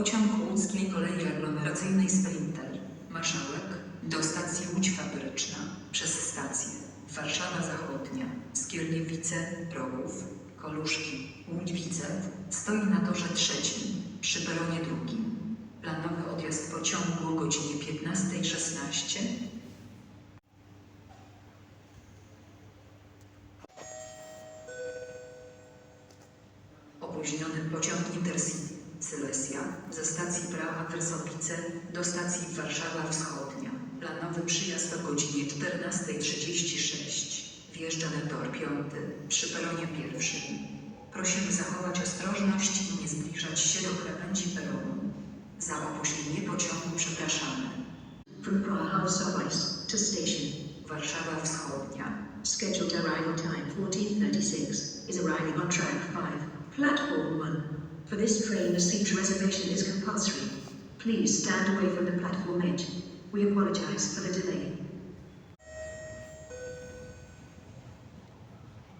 Pociąg łódzkiej kolei aglomeracyjnej Sprinter. Marszałek do stacji Łódź Fabryczna przez stację Warszawa Zachodnia, Skierniewice, Rogów, Koluszki, Łódź Widzew stoi na torze trzecim przy peronie drugim. Planowy odjazd pociągu o godzinie 15.16 Opóźniony pociąg Intercity Sylesia ze stacji Praha Wersowice do stacji Warszawa Wschodnia. Planowy przyjazd o godzinie 14.36. Wjeżdża na tor piąty przy peronie pierwszym. Prosimy zachować ostrożność i nie zbliżać się do krawędzi peronu. Za opóźnienie pociągu przepraszamy. From Praha South to station. Warszawa Wschodnia. Scheduled arrival time 1436 is arriving on track 5, platform 1. For this train, seat reservation is compulsory. Please stand away from the platform edge. We apologize for the delay.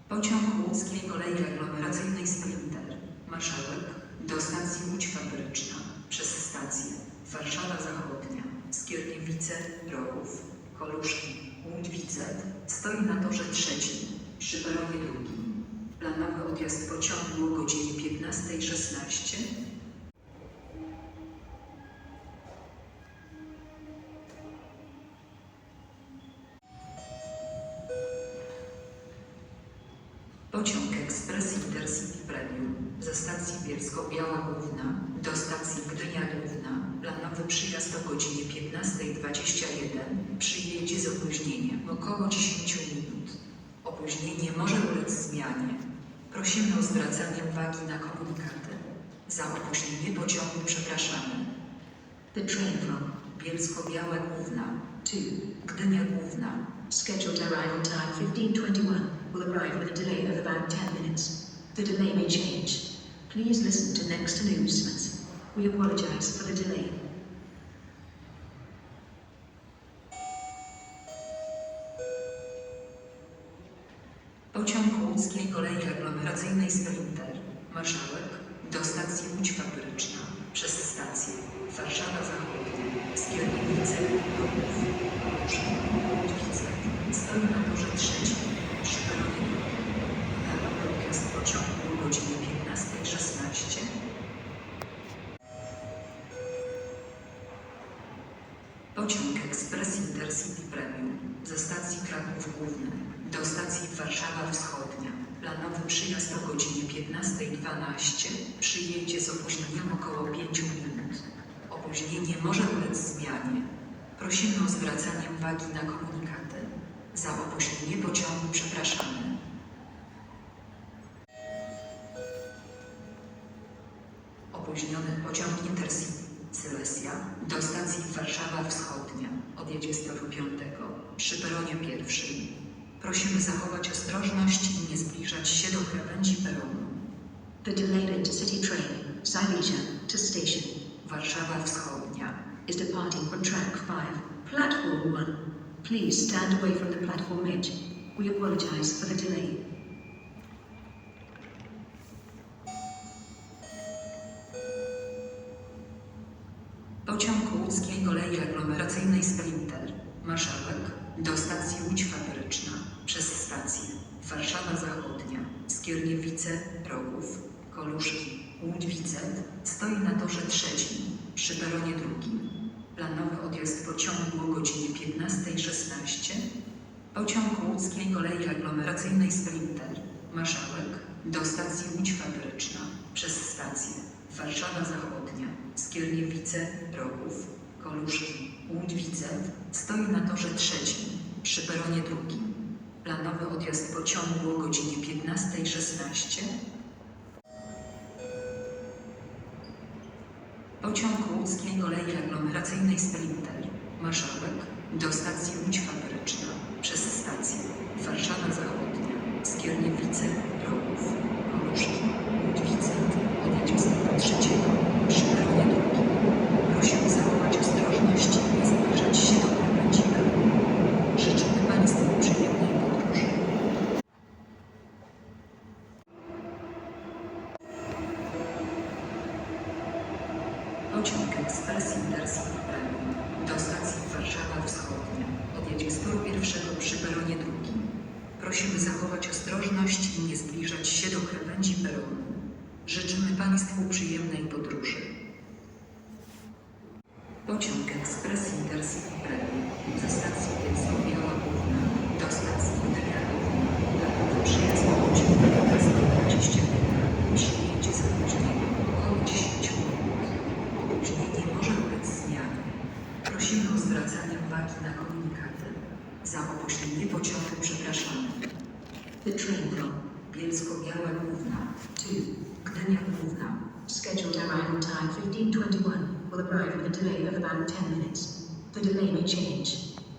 Pociąg łódzkiej kolei aglomeracyjnej Sprinter. Marszałek do stacji Łódź Fabryczna przez stację Warszawa Zachodnia, Skierniewice, Rogów, Koluszki, Łódź Widzew stoi na torze trzecim przy peronie drugim. Odjazd pociągu o godzinie 15.16 Pociąg Ekspres Intercity Premium ze stacji Bielsko-Biała Główna do stacji Gdynia Główna. Planowy przyjazd o godzinie 15.21 przyjedzie z opóźnieniem około 10 minut. Opóźnienie może ulec zmianie. Prosimy o zwracanie uwagi na komunikaty. Za opóźnienie pociągu przepraszamy. From Bielsko-Biała Główna, to Gdynia Główna, scheduled arrival time 1521 will arrive with a delay of about 10 minutes. The delay may change. Please listen to next announcements. We apologize for the delay. Łódzkiej kolei aglomeracyjnej Sprinter. Marszałek do stacji Łódź Fabryczna przez stację Warszawa Zachodnia, Skierniewice, Rogów, Koluszki, Łódźwice stoi na torze trzecim przy peronie. Planowy odjazd pociągu o godzinie 15.16 Pociąg Ekspres Intercity Premium ze stacji Kraków Główny do stacji Warszawa Wschodnia. Planowy przyjazd o godzinie 15.12 przyjedzie z opóźnieniem około 5 minut. Opóźnienie może ulec zmianie. Prosimy o zwracanie uwagi na komunikaty. Za opóźnienie pociągu przepraszamy. Opóźniony pociąg Intercity Sylesia do stacji Warszawa Wschodnia odjedzie z toru piątego przy peronie pierwszym. Prosimy zachować ostrożność i nie zbliżać się do krawędzi peronu. The delayed intercity train, Silesia to station, Warszawa Wschodnia. is departing from track 5, platform 1. Please stand away from the platform edge. We apologize for the delay. Pociąg łódzkiej kolei aglomeracyjnej Sprinter. Marszałek do stacji Łódź Fabryczna przez stację Warszawa Zachodnia, Skierniewice, Rogów, Koluszki, Łódź Widzew stoi na torze trzecim przy peronie drugim. Planowy odjazd pociągu o godzinie 15.16 Pociąg łódzkiej kolei aglomeracyjnej Sprinter. Marszałek do stacji Łódź Fabryczna przez stację Warszawa Zachodnia, Skierniewice, Rogów, Koluszki, Łódź-Widzet, stoi na torze trzecim, przy peronie drugim. Planowy odjazd pociągu o godzinie 15.16. Pociąg łódzkiej kolei aglomeracyjnej Sprinter, Marszałek, do stacji Łódź Fabryczna, przez stację Warszawa Zachodnia, Skierniewice, Rogów, Poluszki, Łódź-Widzet, od 23. Pociąg Ekspres Intercity do stacji Warszawa Wschodnia odjedzie z toru pierwszego przy peronie drugim. Prosimy zachować ostrożność i nie zbliżać się do krawędzi peronu. Życzymy Państwu przyjemnej podróży. Pociąg Ekspres Intercity Premium ze stacji Bielsko-Biała Główna do stacji Gdynia Główna na przyjazd pociąg 15.20 przyjedzie z opóźnieniem około 10 minut. Opóźnienie może ulec zmianie. Prosimy o zwracanie uwagi na komunikaty. Za opóźnienie pociągu przepraszamy. From Bielsko-Biała Główna 2 Gdynia Główna scheduled arrival time 1521 will arrive with a delay of about 10 minutes. The delay may change.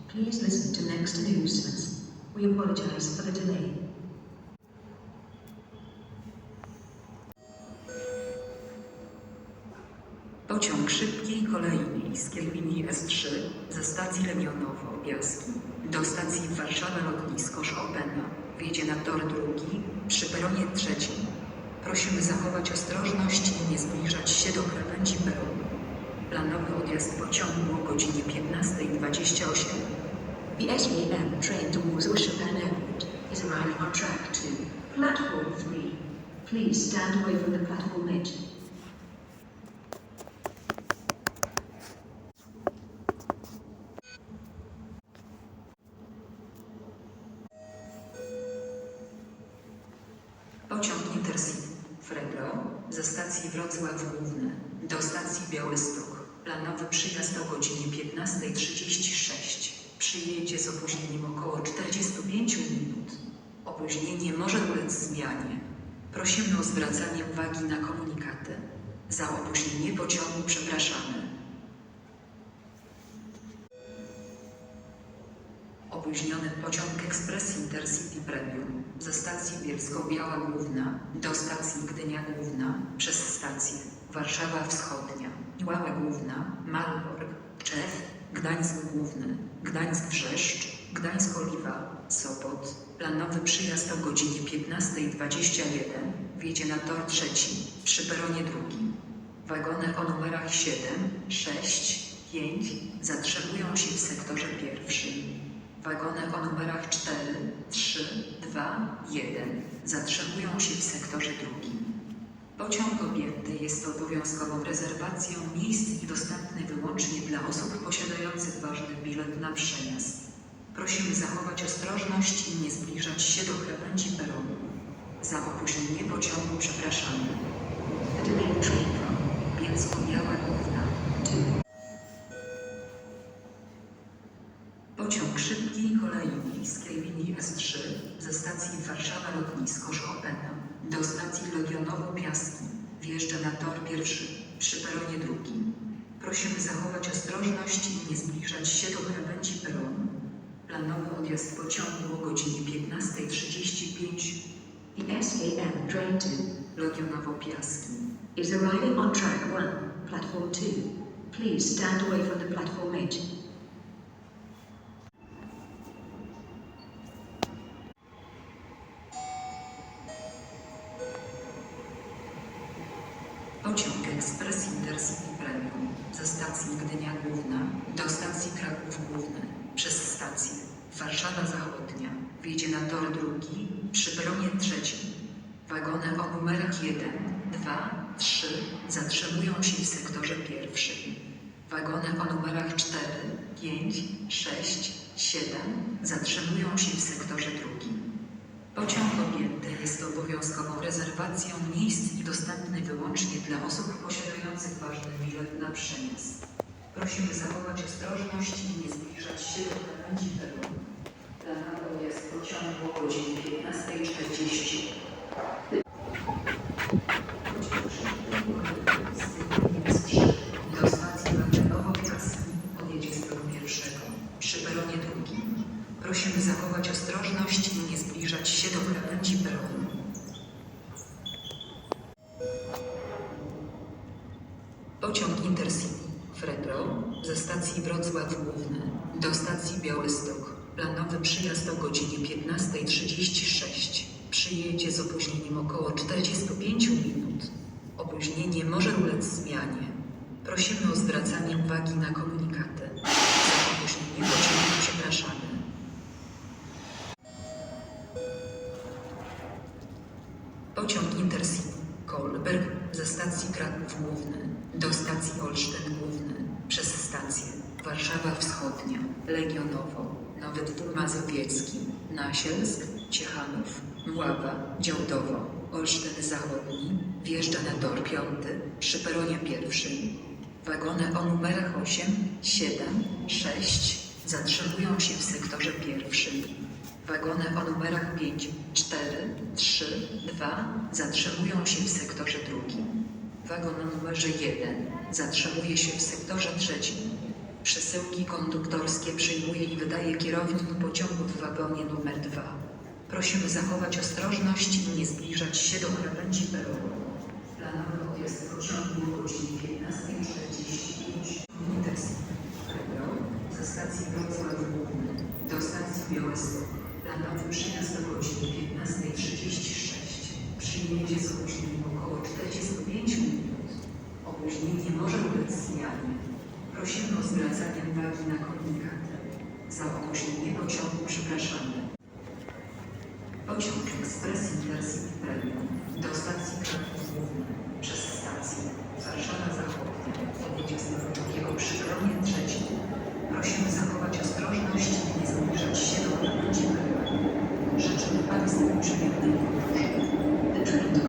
Please listen to next announcements. We apologize for the delay. Pociąg szybkiej kolei miejskiej linii S3 ze stacji Lemionowo Piaski do stacji Warszawa Lotnisko Chopina wjedzie na tor drugi przy peronie trzecim. Prosimy zachować ostrożność i nie zbliżać się do krawędzi peronu. Planowy odjazd pociągu o godzinie 15.28. The SAM train to Warsaw Chopin Airport is arriving on track to platform 3. Please stand away from the platform edge. Pociąg Intercity Fregro ze stacji Wrocław Główny do stacji Białystok. Planowy przyjazd o godzinie 15.36. Przyjedzie z opóźnieniem około 45 minut. Opóźnienie może ulec zmianie. Prosimy o zwracanie uwagi na komunikaty. Za opóźnienie pociągu przepraszamy. Opóźniony pociąg Ekspres Intercity Premium ze stacji Bielsko-Biała Główna do stacji Gdynia Główna przez stację Warszawa Wschodnia, Łała Główna, Malbork, Czew, Gdańsk Główny, Gdańsk Wrzeszcz, Gdańsk Oliwa, Sopot. Planowy przyjazd o godzinie 15.21 wjedzie na tor trzeci przy peronie drugim. Wagony o numerach 7, 6, 5 zatrzymują się w sektorze pierwszym. Wagony o numerach 4, 3, 2, 1 zatrzymują się w sektorze drugim. Pociąg objęty jest obowiązkową rezerwacją miejsc i dostępny wyłącznie dla osób posiadających ważny bilet na przejazd. Prosimy zachować ostrożność i nie zbliżać się do krawędzi peronu. Za opóźnienie pociągu przepraszamy. Miejskiej linii S3 ze stacji Warszawa Lotnisko Chopina do stacji Legionowo Piaski wjeżdża na tor pierwszy przy peronie drugim. Prosimy zachować ostrożność i nie zbliżać się do krawędzi peronu. Planowy odjazd pociągu o godzinie 15.35 the SAM train to Legionowo Piaski. is arriving on track 1, platform 2. Please stand away from the platform edge. Pociąg Ekspres Intercity Premium ze stacji Gdynia Główna do stacji Kraków Główny przez stację Warszawa Zachodnia wjedzie na tor drugi przy peronie trzecim. Wagony o numerach 1, 2, 3 zatrzymują się w sektorze pierwszym. Wagony o numerach 4, 5, 6, 7 zatrzymują się w sektorze drugim. Pociąg objęty jest obowiązkową rezerwacją miejsc i dostępny wyłącznie dla osób posiadających ważny bilet na przejazd. Prosimy zachować ostrożność i nie zbliżać się do krawędzi peronu. Planowy jest pociągu o godzinie 15.40. Do stacji Węgrzenowo Piaski odjedzie z toru pierwszego przy peronie drugim. Prosimy zachować ostrożność i nie zbliżać się do krawędzi peronu. Pociąg Intercity Fredro ze stacji Wrocław Główny do stacji Białystok. Planowy przyjazd o godzinie 15.36. Przyjedzie z opóźnieniem około 45 minut. Opóźnienie może ulec zmianie. Prosimy o zwracanie uwagi na komunikaty. Za opóźnienie pociągu przepraszamy. Pociąg Intercity Kolberg ze stacji Kraków Główny do stacji Olsztyn Główny przez stację Warszawa Wschodnia, Legionowo, Nowy Dwór Mazowiecki, Nasielsk, Ciechanów, Mława, Działdowo, Olsztyn Zachodni wjeżdża na tor 5 przy peronie pierwszym. Wagony o numerach 8, 7, 6 zatrzymują się w sektorze pierwszym. Wagony o numerach 5, 4, 3, 2 zatrzymują się w sektorze drugim. Wagon o numerze 1 zatrzymuje się w sektorze trzecim. Przesyłki konduktorskie przyjmuje i wydaje kierownik pociągu w wagonie numer 2. Prosimy zachować ostrożność i nie zbliżać się do krawędzi peronu. Planowy odjazd pociągu o godzinie 15.45. Intercity Ebro ze stacji Wrocław Główny do stacji Białystok. Planowy przyjazd o godzinie 15.36. Przyjęcie z opóźnieniem około 45 minut. Opóźnienie może zmianie. Prosimy o zwracanie uwagi na komunikaty. Za opóźnienie pociągu przepraszamy. Pociąg Express Intercity Premium do stacji Kraków Główny przez stację Warszawa Zachodnia od 22 przy peronie trzecim. Prosimy zachować ostrożność i nie zbliżać się do krawędzi peronu. Życzymy Państwu przyjemnej podróży. The train to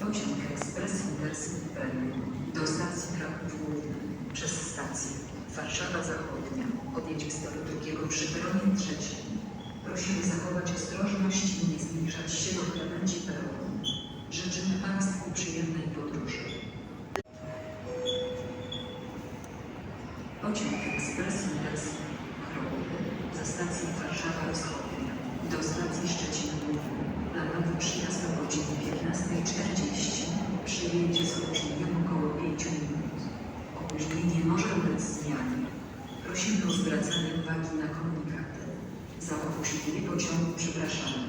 Pociąg Express Intercity Premium do stacji Kraków Główny przez stację Warszawa Zachodnia odjedzie z toru drugiego przy peronie trzecim. Prosimy zachować ostrożność i nie zbliżać się do krawędzi peronu. Życzymy Państwu przyjemnej podróży. Pociąg Express Intercity Chrobowy ze stacji Warszawa Wschodnia do stacji Szczecin Główny. Planowy przyjazd o godzinie 15.40. Przyjedzie z opóźnieniem około 5 minut. Opóźnienie może ulec zmianie. Prosimy o zwracanie uwagi na komunikaty. Za opóźnienie pociągu przepraszamy.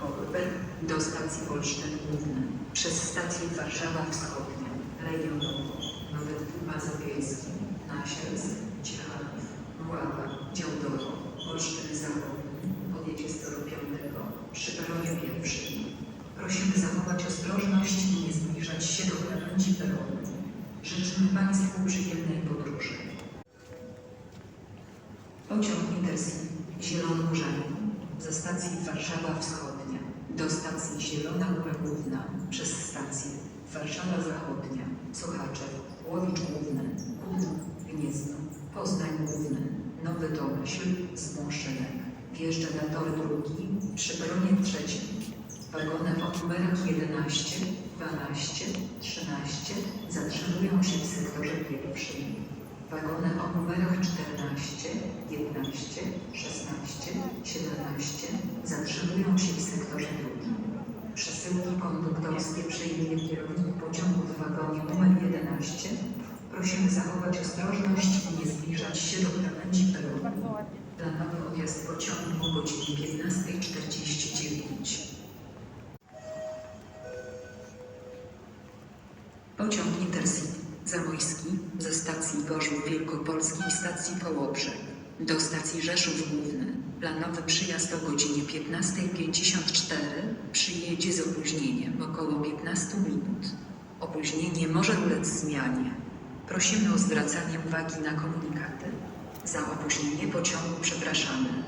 Kolberg do stacji Olsztyn Główny przez stację Warszawa Wschodnia, Legionowo, Nowy Mazowiecki, Nasielsk, Ciechanów, Mława, Działdowo, Olsztyn Zachodni, podjedzie z toru 5 przy peronie pierwszym. Prosimy zachować ostrożność i nie zbliżać się do krawędzi peronu. Życzymy Państwu przyjemnej podróży. Pociąg Intercity Zielonogórzanki ze stacji Warszawa Wschodnia. Do stacji Zielona Góra Główna. Przez stację Warszawa Zachodnia, Sochaczew, Łowicz Główny, Kutno, Gniezno, Poznań Główny, Nowy Tomyśl, Zmąszynek. Wjeżdża na tor drugi przy peronie trzecim. Wagony o numerach 11, 12, 13 zatrzymują się w sektorze pierwszym. Wagony o numerach 14, 15, 16, 17 zatrzymują się w sektorze drugim. Przesyłki konduktorskie przyjmuje kierownik pociągu w wagonie numer 11. Prosimy zachować ostrożność i nie zbliżać się do krawędzi peronu. Planowy odjazd pociągu o godzinie 15.49. Pociąg Intercity Zamojski ze stacji Gorzów Wielkopolskiej stacji Kołobrzeg do stacji Rzeszów Główny. Planowy przyjazd o godzinie 15.54 przyjedzie z opóźnieniem około 15 minut. Opóźnienie może ulec zmianie. Prosimy o zwracanie uwagi na komunikaty. Za opóźnienie pociągu przepraszamy.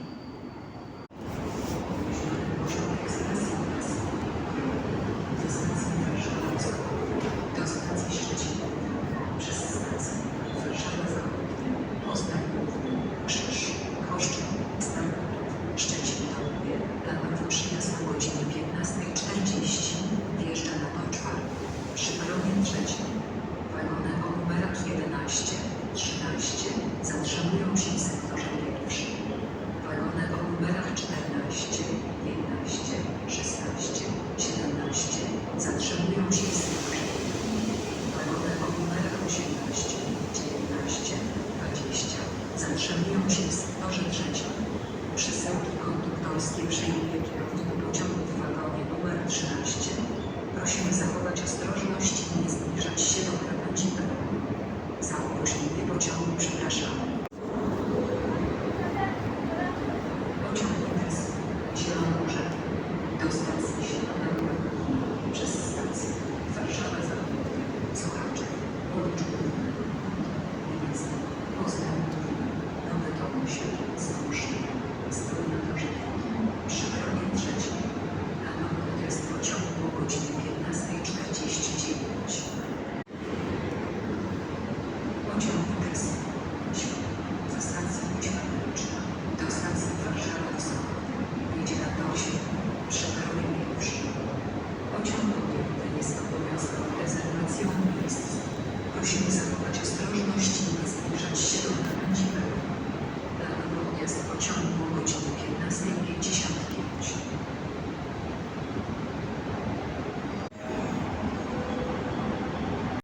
주옵소서.